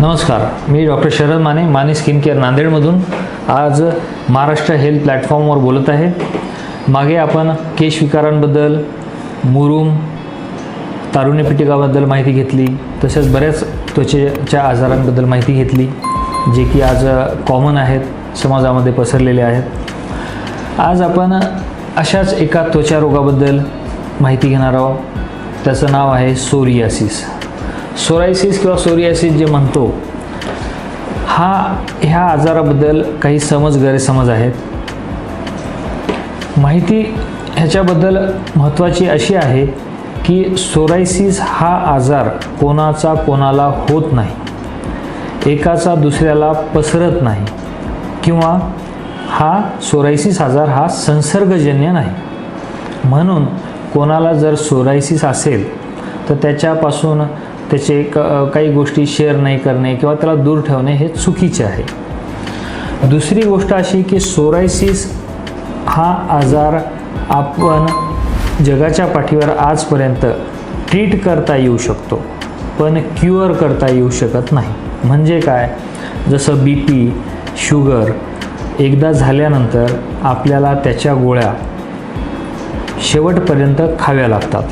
नमस्कार मी doctor Sharad Mane Mane skin care नांदेडमधून आज Maharashtra health प्लॅटफॉर्मवर बोलत आहे. मागे आपण केश विकारांबद्दल मुरुम तारुण्य पिटिकाबद्दल माहिती घेतली तसेच बऱ्याच त्वचेच्या आजारांबद्दल माहिती घेतली जे की आज कॉमन आहेत समाजामध्ये पसरलेले आहेत. आज आपण अशाच एका त्वचा रोगाबद्दल माहिती घेणार आहोत. त्याचं नाव आहे सोरियासिस सोरायसिस किंवा सोरियासिस जे म्हणतो हा ह्या आजाराबद्दल काही समज गैरसमज आहेत. माहिती ह्याच्याबद्दल महत्त्वाची अशी आहे की सोरायसिस हा आजार कोणाचा कोणाला होत नाही. एकाचा दुसऱ्याला पसरत नाही. किंवा हा सोरायसिस आजार हा संसर्गजन्य नाही. म्हणून कोणाला जर सोरायसिस असेल तर त्याच्यापासून त्याचे क काही गोष्टी शेअर नाही करणे किंवा त्याला दूर ठेवणे हे चुकीचे आहे. दुसरी गोष्ट अशी की सोरायसिस हा आजार आपण जगाच्या पाठीवर आजपर्यंत ट्रीट करता येऊ शकतो पण क्युअर करता येऊ शकत नाही. म्हणजे काय? जसं बी पी शुगर एकदा झाल्यानंतर आपल्याला त्याच्या गोळ्या शेवटपर्यंत खाव्या लागतात.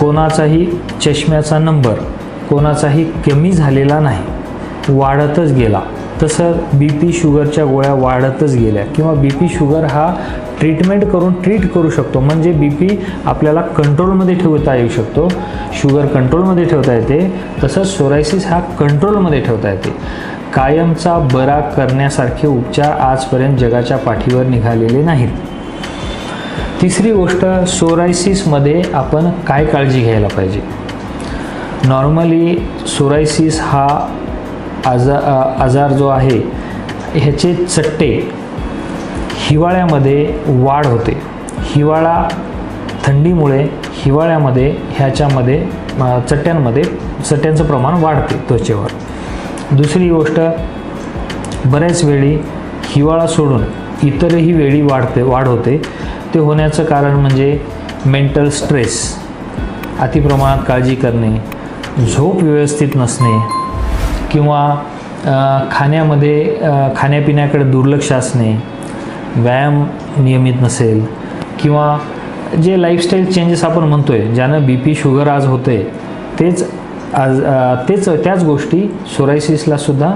कोणाचाही चष्म्याचा नंबर कोणाचाही कमी झालेला नाही वाढतच गेला. तसं बी पी शुगरच्या गोळ्या वाढतच गेल्या किंवा बी पी शुगर हा ट्रीटमेंट करून ट्रीट करू शकतो. म्हणजे बी पी आपल्याला कंट्रोलमध्ये ठेवता येऊ शकतो. शुगर कंट्रोलमध्ये ठेवता येते. तसंच सोरायसिस हा कंट्रोलमध्ये ठेवता येते. कायमचा बरा करण्यासारखे उपचार आजपर्यंत जगाच्या पाठीवर निघालेले नाहीत. तिसरी गोष्ट सोरायसिसमध्ये आपण काय काळजी घ्यायला पाहिजे? नॉर्मली सोरायसिस हा आजा आजार जो आहे ह्याचे चट्टे हिवाळ्यामध्ये वाढ होते. हिवाळा थंडीमुळे हिवाळ्यामध्ये ह्याच्यामध्ये चट्ट्यांमध्ये चट्ट्यांचं प्रमाण वाढते त्वचेवर. दुसरी गोष्ट बऱ्याच वेळी हिवाळा सोडून इतरही वेळी वाढते वाढ होते. ते होण्याचं कारण म्हणजे मेंटल स्ट्रेस अतिप्रमाणात काळजी करणे झोप व्यवस्थित नसणे किंवा खाण्यामध्ये खाण्यापिण्याकडे दुर्लक्ष असणे व्यायाम नियमित नसेल किंवा जे लाईफस्टाईल चेंजेस आपण म्हणतो आहे ज्यानं बी पी शुगर आज होते तेच आज तेच त्याच गोष्टी सोरायसिसला सुद्धा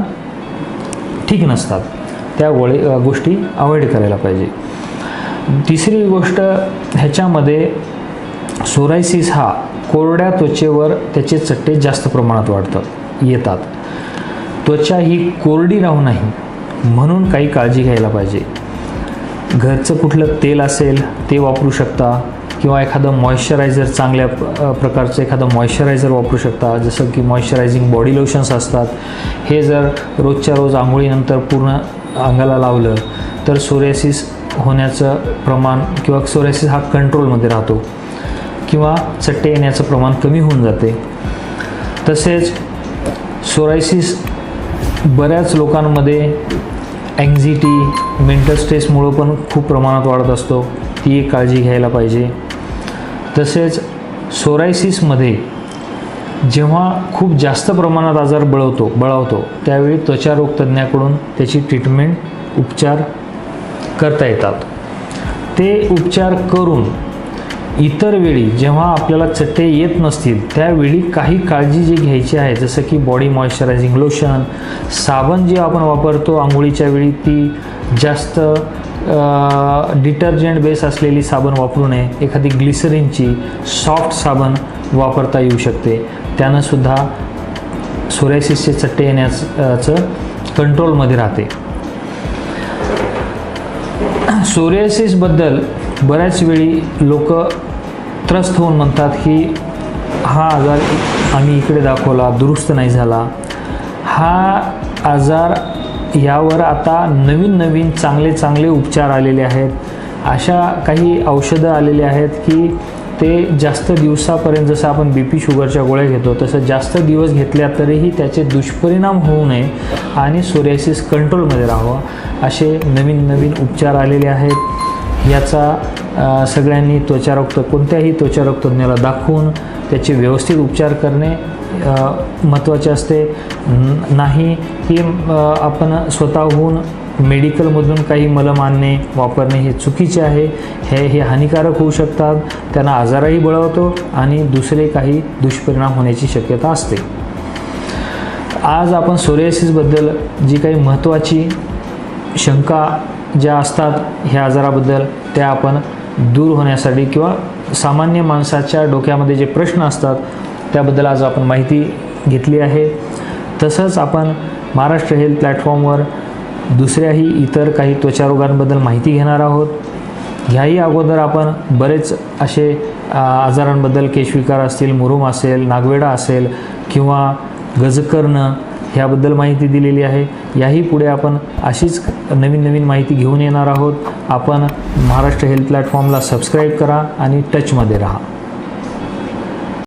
ठीक नसतात. त्या गोळे गोष्टी अवॉइड करायला पाहिजे. तिसरी गोष्ट ह्याच्यामध्ये सोरायसिस हा कोरड्या त्वचेवर त्याचे चट्टे जास्त प्रमाणात वाढतात येतात. त्वचा ही कोरडी राहू नाही म्हणून काही काळजी घ्यायला पाहिजे. घरचं कुठलं तेल असेल ते वापरू शकता किंवा एखादं मॉइश्चरायझर चांगल्या प्रकारचं एखादं मॉइश्चरायझर वापरू शकता जसं की मॉइश्चरायझिंग बॉडी लोशन्स असतात. हे जर रोजच्या रोज आंघोळीनंतर पूर्ण अंगाला लावलं तर सोरेसिस होण्याचं प्रमाण किंवा सोरायसिस हा कंट्रोलमध्ये राहतो किंवा चट्टे येण्याचं प्रमाण कमी होऊन जाते. तसेच सोरायसिस बऱ्याच लोकांमध्ये अँझिटी मेंटल स्ट्रेसमुळं पण खूप प्रमाणात वाढत असतो. ती एक काळजी घ्यायला पाहिजे. तसेच सोरायसिसमध्ये जेव्हा खूप जास्त प्रमाणात आजार बळवतो बळावतो त्यावेळी त्वचारोगतज्ञाकडून त्याची ट्रीटमेंट उपचार करता येतात. ते उपचार करून इतर वेळी जेव्हा आपल्याला चट्टे येत नसतील त्यावेळी काही काळजी जी घ्यायची आहे जसं की बॉडी मॉइश्चरायझिंग लोशन साबण जे आपण वापरतो आंघोळीच्या वेळी ती जास्त डिटर्जंट बेस असलेली साबण वापरू नये. एखादी ग्लिसरीनची सॉफ्ट साबण वापरता येऊ शकते. त्यानंसुद्धा सोरायसिसचे चट्टे येण्याचं कंट्रोलमध्ये राहते. सोरेसिसबद्दल बऱ्याच वेळी लोक त्रस्त होऊन म्हणतात की हा आजार आम्ही इकडे दाखवला दुरुस्त नाही झाला. हा आजार यावर आता नवीन नवीन चांगले चांगले उपचार आलेले आहेत. अशा काही औषधं आलेली आहेत की ते जास्त दिवसापर्यंत जसं आपण बी पी शुगरच्या गोळ्या घेतो तसं जास्त दिवस घेतल्या तरीही त्याचे दुष्परिणाम होऊ नये आणि सोरियासिस कंट्रोलमध्ये राहावं. असे नवीन नवीन उपचार आलेले आहेत. याचा सगळ्यांनी त्वचारोग कोणत्याही त्वचारोग तज्ज्ञाला दाखवून त्याचे व्यवस्थित उपचार करणे महत्त्वाचे असते. नाही की आपण स्वतःहून मेडिकलमधून काही मलम आणणे वापरणे हे चुकीचे आहे. हे हे हानिकारक होऊ शकतात. त्यांना आजारही बळवतो आणि दुसरे काही दुष्परिणाम होण्याची शक्यता असते. आज आपण सोरियासिसबद्दल जी काही महत्त्वाची शंका ज्या असतात ह्या आजाराबद्दल त्या आपण दूर होण्यासाठी किंवा सामान्य माणसाच्या डोक्यामध्ये जे प्रश्न असतात त्याबद्दल आज आपण माहिती घेतली आहे. तसंच आपण महाराष्ट्र हेल्थ प्लॅटफॉर्मवर दुसऱ्याही इतर काही त्वचारोगांबद्दल माहिती घेणार आहोत. ह्याही अगोदर आपण बरेच असे आजारांबद्दल केशविकार असतील मुरुम असेल नागवेडा असेल किंवा गजकर्ण ह्याबद्दल माहिती दिलेली आहे. याही पुढे आपण अशीच नवीन नवीन माहिती घेऊन येणार आहोत. आपण महाराष्ट्र हेल्थ प्लॅटफॉर्मला सबस्क्राईब करा आणि टचमध्ये राहा.